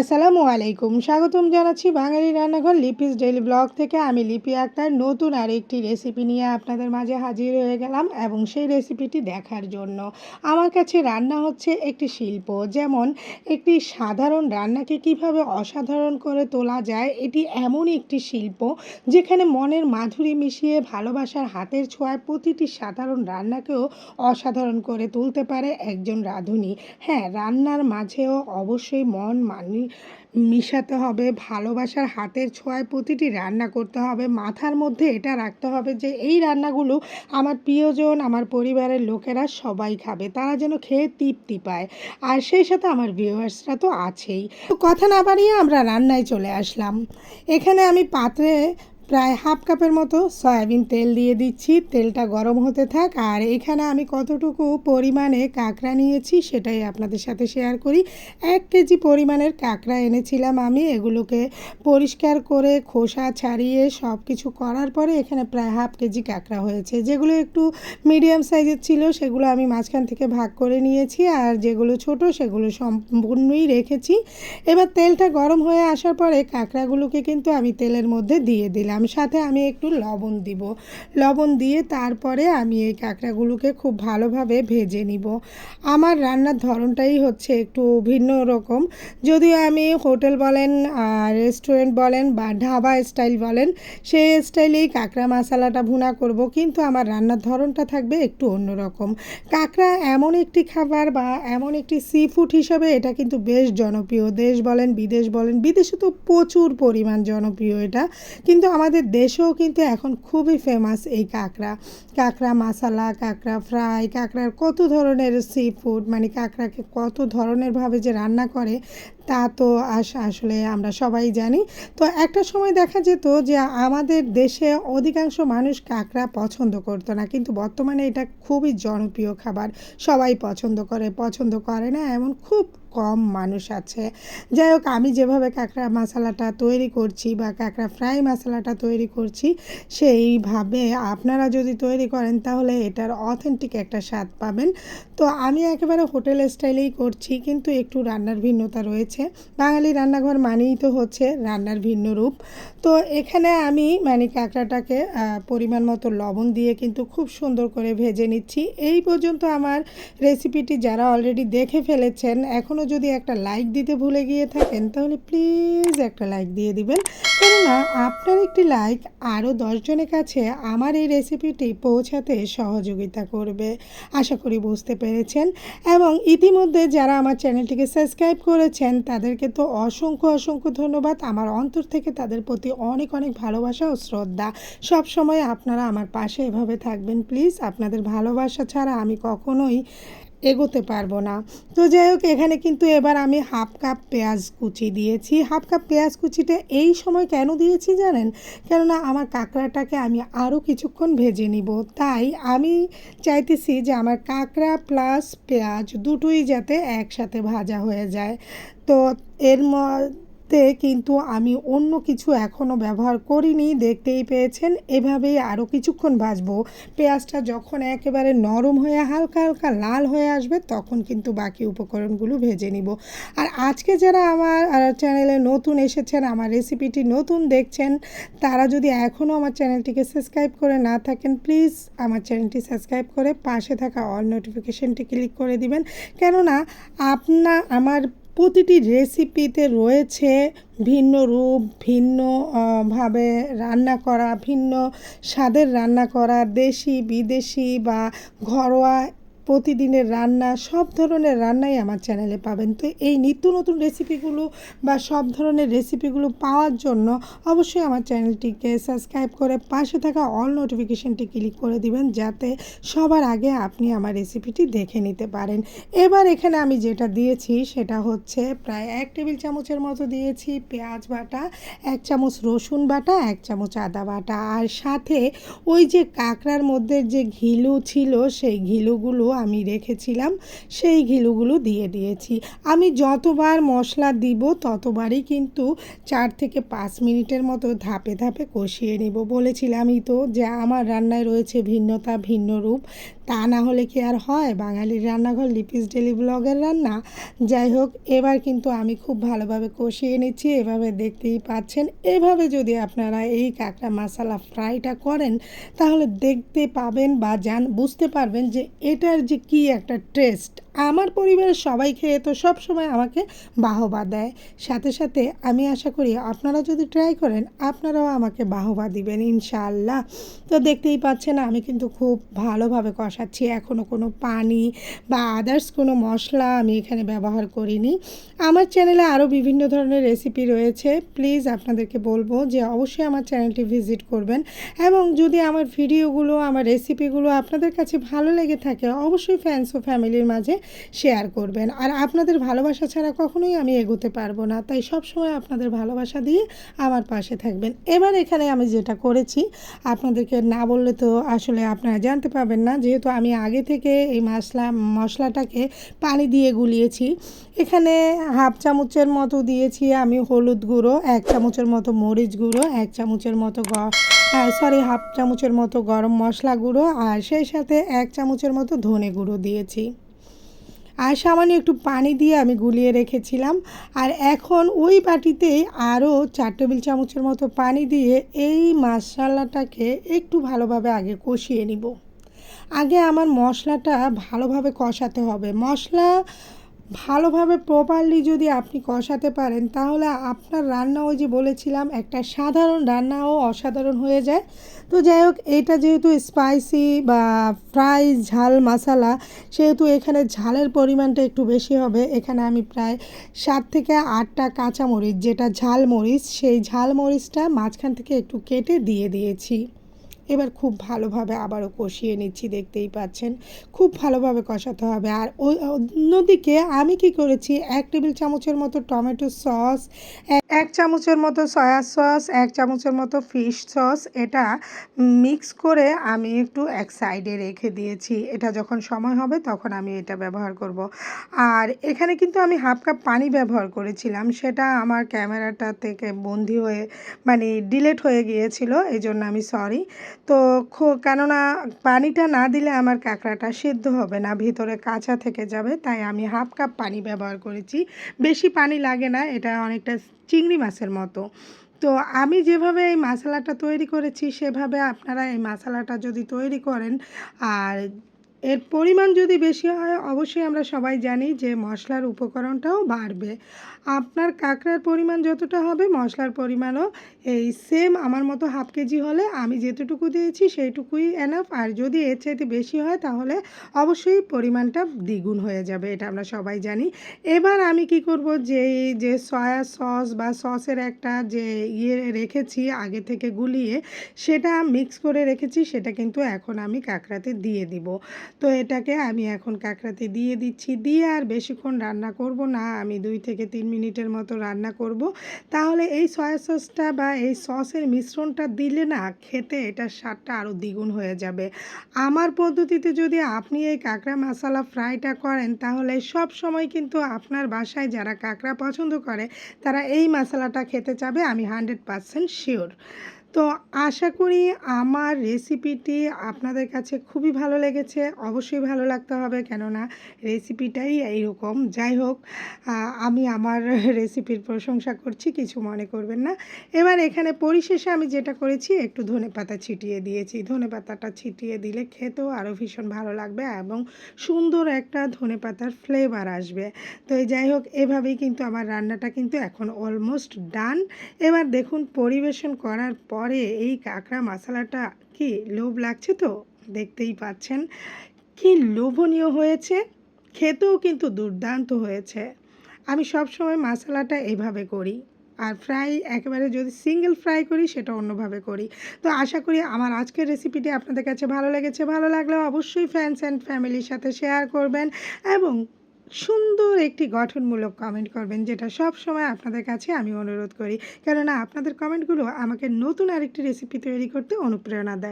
আসসালামু আলাইকুম। স্বাগতম জানাচ্ছি বাঙালি রান্নাঘর লিপিস ডেইলি ব্লগ থেকে। আমি লিপি আক্তার। নতুন আর একটি রেসিপি নিয়ে আপনাদের মাঝে হাজির হয়ে গেলাম এবং সেই রেসিপিটি দেখার জন্য। আমার কাছে রান্না হচ্ছে একটি শিল্প, যেমন একটি সাধারণ রান্নাকে কীভাবে অসাধারণ করে তোলা যায়, এটি এমনই একটি শিল্প যেখানে মনের মাধুরী মিশিয়ে ভালোবাসার হাতের ছোঁয়ায় প্রতিটি সাধারণ রান্নাকেও অসাধারণ করে তুলতে পারে একজন রাঁধুনি। হ্যাঁ রান্নার মাঝেও অবশ্যই মন মানি মিশাতে হবে, ভালোবাসার হাতের ছোঁয়ায় প্রতিটি রান্না করতে হবে, মাথার মধ্যে এটা রাখতে হবে যে এই রান্নাগুলো আমার প্রিয়জন, আমার পরিবারের লোকেরা সবাই খাবে, তারা যেন খেয়ে তৃপ্তি পায়। আর সেই সাথে আমার ভিউয়ার্সরা তো আছেই। তো কথা না বাড়িয়ে আমরা রান্নায় চলে আসলাম। এখানে আমি পাত্রে প্রায় হাফ কাপের মতো সয়াবিন তেল দিয়ে দিচ্ছি। তেলটা গরম হতে থাক। আর এখানে আমি কতটুকু পরিমাণে কাঁকড়া নিয়েছি সেটাই আপনাদের সাথে শেয়ার করি। এক কেজি পরিমাণের কাঁকড়া এনেছিলাম আমি। এগুলোকে পরিষ্কার করে খোসা ছাড়িয়ে সব কিছু করার পরে এখানে প্রায় হাফ কেজি কাঁকড়া হয়েছে। যেগুলো একটু মিডিয়াম সাইজের ছিল, সেগুলো আমি মাঝখান থেকে ভাগ করে নিয়েছি। আর যেগুলো ছোট, সেগুলো সম্পূর্ণই রেখেছি। এবার তেলটা গরম হয়ে আসার পরে কাঁকড়াগুলোকে কিন্তু আমি তেলের মধ্যে দিয়ে দিলাম। সাথে আমি একটু লবণ দিব। লবণ দিয়ে তারপরে আমি এই কাঁকড়াগুলোকে খুব ভালোভাবে ভেজে নিব। আমার রান্নার ধরনটাই হচ্ছে একটু ভিন্ন রকম। যদিও আমি হোটেল বলেন রেস্টুরেন্ট বলেন বা ঢাবা স্টাইল বলেন, সেই স্টাইলেই কাঁকড়া মশালাটা ভুনা করব, কিন্তু আমার রান্নার ধরনটা থাকবে একটু অন্যরকম কাঁকড়া এমন একটি খাবার বা এমন একটি সি ফুড হিসাবে এটা কিন্তু বেশ জনপ্রিয়। দেশ বলেন, বিদেশ বলেন, বিদেশে তো প্রচুর পরিমাণ জনপ্রিয় এটা। কিন্তু আমাদের দেশেও কিন্তু এখন খুবই ফেমাস এই কাঁকড়া। কাঁকড়া মশালা, কাঁকড়া ফ্রাই, কাঁকড়ার কত ধরনের সি ফুড মানে কাঁকড়াকে কত ধরনেরভাবে যে রান্না করে, তা তো আস, আসলে আমরা সবাই জানি। তো একটা সময় দেখা যেত যে আমাদের দেশে অধিকাংশ মানুষ কাঁকড়া পছন্দ করতো না, কিন্তু বর্তমানে এটা খুবই জনপ্রিয় খাবার। সবাই পছন্দ করে পছন্দ করে না, এমন খুব কম মানুষ আছে। যাই হোক আমি যেভাবে কাঁকড়া মশালাটা তৈরি করছি বা কাঁকড়া ফ্রাই মশলাটা তৈরি করছি, সেইভাবে আপনারা যদি তৈরি করেন, তাহলে এটার অথেন্টিক একটা স্বাদ পাবেন। তো আমি একেবারে হোটেল স্টাইলেই করছি, কিন্তু একটু রান্নার ভিন্নতা রয়েছে। বাঙালি রান্নাঘর মানেই তো হচ্ছে রান্নার ভিন্ন রূপ। তো এখানে আমি মানে কাঁকড়াটাকে পরিমাণ মতো লবণ দিয়ে কিন্তু খুব সুন্দর করে ভেজে নিচ্ছি। এই পর্যন্ত আমার রেসিপিটি যারা অলরেডি দেখে ফেলেছেন এখনও যদি একটা লাইক দিতে ভুলে গিয়ে থাকেন, তাহলে প্লিজ একটা লাইক দিয়ে দিবেন। কেননা আপনার একটি লাইক আরও দশজনের কাছে আমার এই রেসিপিটি পৌঁছাতে সহযোগিতা করবে। আশা করি বুঝতে পেরেছেন। এবং ইতিমধ্যে যারা আমার চ্যানেলটিকে সাবস্ক্রাইব করেছেন, তাদেরকে তো অসংখ্য অসংখ্য ধন্যবাদ। আমার অন্তর থেকে তাদের প্রতি অনেক অনেক ভালোবাসা ও শ্রদ্ধা। সব সময় আপনারা আমার পাশে এভাবে থাকবেন। প্লিজ আপনাদের ভালোবাসা ছাড়া আমি কখনোই এগোতে পারব না। তো যাই হোক, এখানে কিন্তু এবার আমি হাফ কাপ পেঁয়াজ কুচি দিয়েছি। হাফ কাপ পেঁয়াজ কুচিটা এই সময় কেন দিয়েছি জানেন? কেননা আমার কাঁকড়াটাকে আমি আরও কিছুক্ষণ ভেজে নিব। তাই আমি চাইতেছি যে আমার কাঁকড়া প্লাস পেঁয়াজ দুটোই যাতে একসাথে ভাজা হয়ে যায়। তো এর তে কিন্তু আমি অন্য কিছু এখনও ব্যবহার করিনি, দেখতেই পেয়েছেন। এভাবেই আরও কিছুক্ষণ ভাজবো। পেঁয়াজটা যখন একেবারে নরম হয়ে, হালকা হালকা লাল হয়ে আসবে, তখন কিন্তু বাকি উপকরণগুলো ভেজে নিব। আর আজকে যারা আমার চ্যানেলে নতুন এসেছেন, আমার রেসিপিটি নতুন দেখছেন, তারা যদি এখনও আমার চ্যানেলটিকে সাবস্ক্রাইব করে না থাকেন, প্লিজ আমার চ্যানেলটি সাবস্ক্রাইব করে পাশে থাকা অল নোটিফিকেশনটি ক্লিক করে দিবেন। কেননা আপনার আমার প্রতিটি রেসিপিতে রয়েছে ভিন্ন রূপ, ভিন্ন ভাবে রান্না করা, ভিন্ন স্বাদের রান্না করা, দেশি, বিদেশি বা ঘরোয়া প্রতিদিনের রান্না, সব ধরনের রান্নাই আমার চ্যানেলে পাবেন। তো এই নিত্য নতুন রেসিপিগুলো বা সব ধরনের রেসিপিগুলো পাওয়ার জন্য অবশ্যই আমার চ্যানেলটিকে সাবস্ক্রাইব করে পাশে থাকা অল নোটিফিকেশানটি ক্লিক করে দিবেন, যাতে সবার আগে আপনি আমার রেসিপিটি দেখে নিতে পারেন। এবার এখানে আমি যেটা দিয়েছি, সেটা হচ্ছে প্রায় এক টেবিল চামচের মতো দিয়েছি পেঁয়াজ বাটা, এক চামচ রসুন বাটা, এক চামচ আদা বাটা। আর সাথে ওই যে কাঁকড়ার মধ্যে যে ঘিলু ছিল, সেই ঘিলুগুলো আমি রেখেছিলাম, সেই ঘিলুগুলো দিয়ে দিয়েছি। আমি যতবার মশলা দিব ততবারই কিন্তু চার থেকে পাঁচ মিনিটের মতো ধাপে ধাপে কষিয়ে নেব বলেছিলামই তো যে আমার রান্নায় রয়েছে ভিন্নতা, ভিন্ন রূপ। তা না হলে কি আর হয়? বাঙালির রান্নাঘর, লিপিস ডেলি ব্লগের রান্না? যাই হোক, এবার কিন্তু আমি খুব ভালোভাবে কষিয়ে নিচ্ছি। এভাবে দেখতেই পাচ্ছেন। এভাবে যদি আপনারা এই কাঁকড়া মশলা ফ্রাইটা করেন, তাহলে দেখতে পাবেন বা জান, বুঝতে পারবেন যে এটার যে কি একটা টেস্ট। আমার পরিবারের সবাই খেয়ে তো সব সময় আমাকে বাহবা দেয়। সাথে সাথে আমি আশা করি আপনারা যদি ট্রাই করেন, আপনারাও আমাকে বাহবা দিবেন ইনশাআল্লাহ। তো দেখতেই পাচ্ছেন, আমি কিন্তু খুব ভালোভাবে কষাচ্ছি এখনও কোনো পানি বা আদার্স কোনো মশলা আমি এখানে ব্যবহার করিনি। আমার চ্যানেলে আরও বিভিন্ন ধরনের রেসিপি রয়েছে। প্লিজ আপনাদেরকে বলব যে অবশ্যই আমার চ্যানেলটি ভিজিট করবেন এবং যদি আমার ভিডিওগুলো আমার রেসিপিগুলো আপনাদের কাছে ভালো লেগে থাকে, অবশ্যই ফ্যান্স ও ফ্যামিলির মাঝে শেয়ার করবেন। আর আপনাদের ভালোবাসা ছাড়া কখনোই আমি এগোতে পারব না। তাই সবসময় আপনাদের ভালোবাসা দিয়ে আমার পাশে থাকবেন। এবার এখানে আমি যেটা করেছি, আপনাদেরকে না বললে তো আসলে আপনারা জানতে পারবেন না, যেহেতু আমি আগে থেকে এই মশলা, মশলাটাকে পানি দিয়ে গুলিয়েছি। এখানে হাফ চামচের মতো দিয়েছি আমি হলুদ গুঁড়ো, এক চামচের মতো মরিচ গুঁড়ো, এক চামচের মতো গ সরি হাফ চামচের মতো গরম মশলা গুঁড়ো আর সেই সাথে এক চামচের মতো ধনে গুঁড়ো দিয়েছি। আর সামান্য একটু পানি দিয়ে আমি গুলিয়ে রেখেছিলাম। আর এখন ওই বাটিতেই আরও চার টেবিল চামচের মতো পানি দিয়ে এই মশলাটাকে একটু ভালোভাবে আগে কষিয়ে নিব। আগে আমার মশলাটা ভালোভাবে কষাতে হবে। মশলা ভালোভাবে প্রপারলি যদি আপনি কষাতে পারেন, তাহলে আপনার রান্না ওই যে বলেছিলাম, একটা সাধারণ রান্নাও অসাধারণ হয়ে যায়। তো যাই হোক, এটা যেহেতু স্পাইসি বা ফ্রাই ঝাল মশালা সেহেতু এখানে ঝালের পরিমাণটা একটু বেশি হবে। এখানে আমি প্রায় সাত থেকে আটটা কাঁচামরিচ, যেটা ঝাল মরিচ সেই ঝাল মরিচটা মাঝখান থেকে একটু কেটে দিয়ে দিয়েছি। এবার খুব ভালোভাবে আবারও কষিয়ে নিচ্ছি, দেখতেই পাচ্ছেন। খুব ভালোভাবে কষাতে হবে। আর অন্যদিকে আমি কি করেছি, এক টেবিল চামচের মতো টমেটো সস, এক চামচের মতো সয়া সস, এক চামচের মতো ফিশ সস, এটা মিক্স করে আমি একটু এক সাইডে রেখে দিয়েছি। এটা যখন সময় হবে তখন আমি এটা ব্যবহার করব। আর এখানে কিন্তু আমি হাফ কাপ পানি ব্যবহার করেছিলাম। সেটা আমার ক্যামেরাটা থেকে বন্দি হয়ে মানে ডিলেট হয়ে গিয়েছিল এই জন্য আমি সরি। তো খো, কেননা পানিটা না দিলে আমার কাঁকড়াটা সেদ্ধ হবে না, ভিতরে কাঁচা থেকে যাবে, তাই আমি হাফ কাপ পানি ব্যবহার করেছি। বেশি পানি লাগে না, এটা অনেকটা চিংড়ি মাছের মতো। তো আমি যেভাবে এই মশলাটা তৈরি করেছি, সেভাবে আপনারা এই মশলাটা যদি তৈরি করেন, আর এর পরিমাণ যদি বেশি হয়, অবশ্যই আমরা সবাই জানি যে মশলার উপকরণটাও বাড়বে। আপনার কাঁকড়ার পরিমাণ যতটা হবে, মশলার পরিমাণও এই সেম আমার মতো হাফ কেজি হলে আমি যেতটুকু দিয়েছি সেইটুকুই এনাফ আর যদি এর চাইতে বেশি হয়, তাহলে অবশ্যই পরিমাণটা দ্বিগুণ হয়ে যাবে, এটা আমরা সবাই জানি। এবার আমি কি করব যে যে সয়া সস বা সসের একটা যে ইয়ে রেখেছি আগে থেকে গুলিয়ে, সেটা মিক্স করে রেখেছি, সেটা কিন্তু এখন আমি কাঁকড়াতে দিয়ে দিব। তো এটাকে আমি এখন কাঁকড়াতে দিয়ে দিচ্ছি। দিয়ে আর বেশিক্ষণ রান্না করব না, আমি দুই থেকে তিন মিনিটের মতো রান্না করব। তাহলে এই সয়া সসটা বা এই সসের মিশ্রণটা দিলে না খেতে এটার স্বাদটা আরও দ্বিগুণ হয়ে যাবে। আমার পদ্ধতিতে যদি আপনি এই কাঁকড়া মশলা ফ্রাইটা করেন, তাহলে সব সময় কিন্তু আপনার বাসায় যারা কাঁকড়া পছন্দ করে, তারা এই মশলাটা খেতে চাবে, আমি হান্ড্রেড পারসেন্ট শিওর। তো আশা করি আমার রেসিপিটি আপনাদের কাছে খুবই ভালো লেগেছে। অবশ্যই ভালো লাগতে হবে কেননা রেসিপিটাই এইরকম। যাই হোক আমি আমার রেসিপির প্রশংসা করছি, কিছু মনে করবেন না। এবার এখানে পরিশেষে আমি যেটা করেছি, একটু ধনে পাতা ছিটিয়ে দিয়েছি। ধনে পাতাটা ছিটিয়ে দিলে খেতেও আরও ভীষণ ভালো লাগবে এবং সুন্দর একটা ধনে পাতার ফ্লেভার আসবে। তো যাই হোক, এভাবেই কিন্তু আমার রান্নাটা কিন্তু এখন অলমোস্ট ডান এবার দেখুন, পরিবেশন করার পর পরে এই কাঁকড়া মশলাটা কি লোভ লাগছে তো? দেখতেই পাচ্ছেন। কি লোভনীয় হয়েছে, খেতেও কিন্তু দুর্দান্ত হয়েছে। আমি সব সময় মশলাটা এভাবে করি। আর ফ্রাই একেবারে যদি সিঙ্গেল ফ্রাই করি, সেটা অন্যভাবে করি। তো আশা করি আমার আজকের রেসিপিটি আপনাদের কাছে ভালো লেগেছে। ভালো লাগলে অবশ্যই ফ্যান্স অ্যান্ড ফ্যামিলির সাথে শেয়ার করবেন এবং সুন্দর একটি গঠনমূলক কমেন্ট করবেন, যেটা সব সময় আপনাদের কাছে আমি অনুরোধ করি। কেননা আপনাদের কমেন্টগুলো আমাকে নতুন আরেকটি রেসিপি তৈরি করতে অনুপ্রেরণা দেয়।